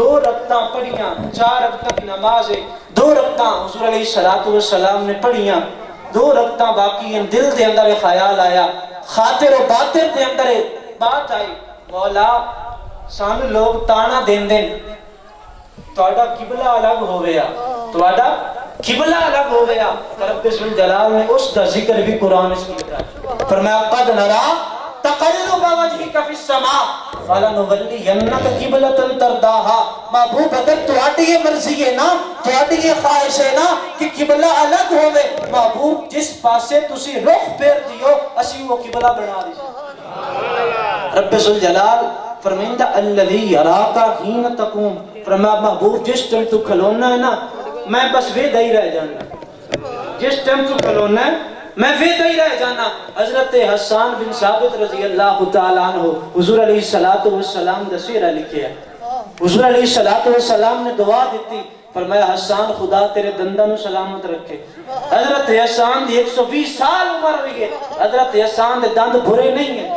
دو رکتاں پڑھیاں، چار رکتاں کی نماز ہے۔ دو رکتاں حضور علیہ الصلوۃ والسلام نے پڑھیاں۔ دو رکتاں باقی ہیں، دل دے اندر خیال آیا۔ خاطر و باطن دے اندر بات آئی۔ مولا، سانو لوگ تانا دین دین۔ تواڈا قبلہ الگ ہو گیا۔ تواڈا قبلہ الگ ہو گیا۔ رب سبحانہ جلال نے اس کا ذکر بھی قرآن اس کی طرح فرمایا، قد نرا تقلب وجهك في السماء. فلنولينك قبلة ترضاها. محبوب اگر تواڈی یہ مرضی ہے نا تواڈی یہ خواہش ہے نا کہ قبلہ الگ ہوے محبوب جس پاسے تسی رخ پھیر دیو اسی وہ قبلہ بنا دی رب ذوالجلال فرمائندہ الذی یراکا حین تقوم. فرمایا محبوب جس ٹائم تو کھلونا ہے نا میں بس وے دہی رہ جانا۔ جس ٹائم تو کھلونا ہے میں وے دہی رہ جانا۔ حضرت حسان بن ثابت رضی اللہ تعالیٰ عنہ حضور علیہ الصلوۃ والسلام دا سیرہ لکھیا حضور علیہ الصلوۃ والسلام نے دعا دیتی۔ فرمایا، حسان، خدا تیرے دنداں نو سلامت رکھے۔ حضرت حسان دی 120 سال عمر ہوئی ہے۔ حضرت حسان دے دند بھرے نہیں ہیں۔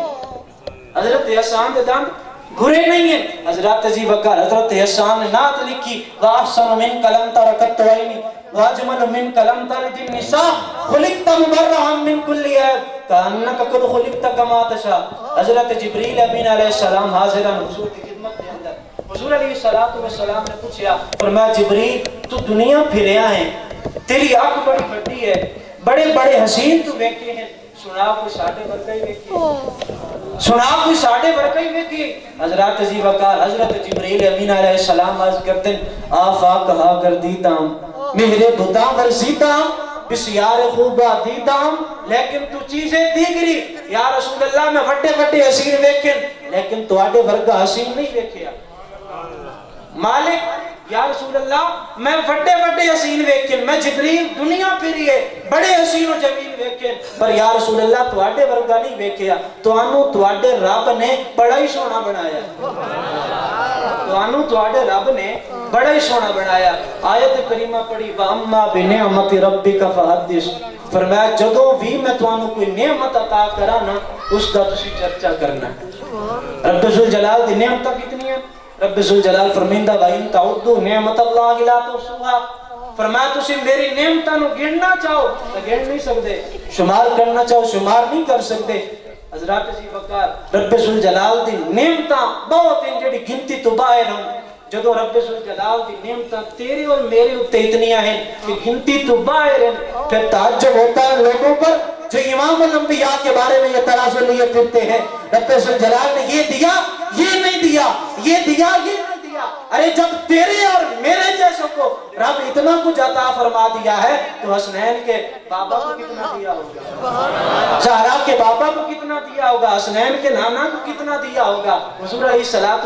حضرت حسان دے دند برے نہیں ہیں۔ حضرت عزیز وقار، حضرت حسان نات لکھی، وَأَحْسَنُ مِنْ كَلَمْ تَرَكَتْ وَعِنِ وَأَجْمَلُ مِنْ كَلَمْ تَرِدِ النِّسَاء خُلِقْتَ مُبَرَّحًا مِنْ كُلِّ عَيْبٍ كَأَنَّكَ قَدْ خُلِقْتَ كَمَا تَشَاءُ۔ حضرت جبریل امین علیہ السلام حاضر ہیں۔ حضور کی خدمت کے اندر۔ حضور علیہ الصلوۃ والسلام نے پوچھا، فرمایا، جبریل، تو دنیا پھریا ہے، تیری آنکھ بڑی بڑی ہے، بڑے بڑے حسین تو دیکھے ہیں۔ سنا، کوئی ساڑھے ورگا ہی دیکھے سنا کوئی ساڑھے ورگا ہی دیکھے حضرات عزی وقار حضرت جبریل امین علیہ السلام عرض کرتے ہیں آفا کہا کر دیتا ہوں مہرے بتا ورزیتا ہوں بسیار خوبہ دیتا ہوں لیکن تو چیزیں دیگری، یا رسول اللہ، میں وڈے وڈے حسین دیکھیں لیکن تو آڈے ورگا حسین نہیں دیکھیا مالک یا رسول اللہ، میں وڈے وڈے حسین ویکھن، میں جبریل دنیا پھری ہے بڑے حسین و جمیل ویکھن۔ پر یا رسول اللہ، تواڈے ورگا نہیں ویکھیا۔ توانو تواڈے رب نے بڑا ہی سونا بنایا۔ توانو تواڈے رب نے بڑا ہی سونا بنایا۔ آیت کریمہ پڑھی واما بنعمت ربک فحدث۔ فرمایا، جدوں بھی میں توانو کوئی نعمت عطا کرا نا، اس دا تسی چرچا کرنا۔ رب ذوالجلال دی نعمت کتنی ہے رب ذوالجلال فرمیندہ وَإِن تَعُدُّوا نِعْمَتَ اللَّهِ لَا تُحْصُوهَا فرمایا، تسی میری نعمتاں نو گننا چاہو تو گن نہیں سکتے۔ شمار کرنا چاہو، شمار نہیں کر سکتے۔ حضرات جی وقار، رب ذوالجلال دی نعمتاں بہت ہیں، جڑی گنتی تو باہر ہوں۔ جدو رب ذوالجلال دی نعمتاں تیرے اور میرے اوتے اتنیاں ہیں کہ گنتی تو باہر ہیں، پھر تعجب ہوتا ہے لوگوں پر۔ جو امام الانبیاء کے بارے میں یہ ترازو لیے پھرتے ہیں، رب ذوالجلال نے یہ دیا، یہ نہیں دیا، یہ دیا، یہ نہیں دیا۔ ارے جب تیرے اور میرے جیسوں کو رب اتنا کچھ عطا فرما دیا ہے، تو حسنین کے بابا کو کتنا دیا ہوگا؟ زہرا کے بابا کو کتنا دیا ہوگا؟ حسنین کے نانا کو کتنا دیا ہوگا؟ حضور علیہ السلام